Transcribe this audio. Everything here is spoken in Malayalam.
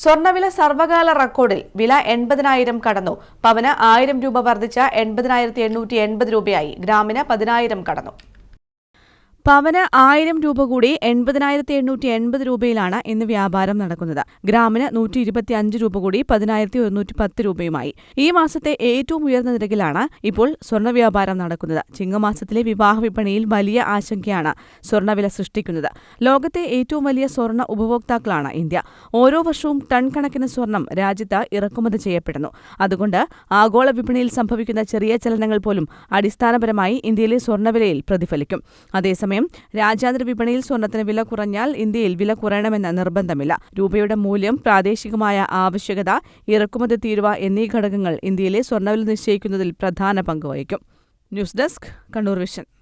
സ്വർണവില സർവകാല റെക്കോർഡിൽ വില എൺപതിനായിരം കടന്നു. പവന് ആയിരം രൂപ വർദ്ധിച്ച എൺപതിനായിരത്തി എണ്ണൂറ്റി എൺപത് രൂപയായി. ഗ്രാമിന് പതിനായിരം കടന്നു. പവന് ആയിരം രൂപ കൂടി എൺപതിനായിരത്തി എണ്ണൂറ്റി എൺപത് രൂപയിലാണ് ഇന്ന് വ്യാപാരം നടക്കുന്നത്. ഗ്രാമിന് നൂറ്റി ഇരുപത്തി അഞ്ച് രൂപ കൂടി പതിനായിരത്തി ഒരുന്നൂറ്റി പത്ത് രൂപയുമായി. ഈ മാസത്തെ ഏറ്റവും ഉയർന്ന നിരക്കിലാണ് ഇപ്പോൾ സ്വർണ വ്യാപാരം നടക്കുന്നത്. ചിങ്ങമാസത്തിലെ വിവാഹ വിപണിയിൽ വലിയ ആശങ്കയാണ് സ്വർണവില സൃഷ്ടിക്കുന്നത്. ലോകത്തെ ഏറ്റവും വലിയ സ്വർണ ഉപഭോക്താക്കളാണ് ഇന്ത്യ. ഓരോ വർഷവും ടൺ കണക്കിന് സ്വർണം രാജ്യത്ത് ഇറക്കുമതി ചെയ്യപ്പെടുന്നു. അതുകൊണ്ട് ആഗോള വിപണിയിൽ സംഭവിക്കുന്ന ചെറിയ ചലനങ്ങൾ പോലും അടിസ്ഥാനപരമായി ഇന്ത്യയിലെ സ്വർണവിലയിൽ പ്രതിഫലിക്കും. അതേസമയം രാജ്യാന്തര വിപണിയിൽ സ്വർണത്തിന് വില കുറഞ്ഞാൽ ഇന്ത്യയിൽ വില കുറയണമെന്ന നിർബന്ധമില്ല. രൂപയുടെ മൂല്യം പ്രാദേശികമായ ആവശ്യകത ഇറക്കുമതി തീരുവ എന്നീ ഘടകങ്ങൾ ഇന്ത്യയിലെ സ്വർണവില നിശ്ചയിക്കുന്നതിൽ പ്രധാന പങ്ക് വഹിക്കും. News desk Kannur vision.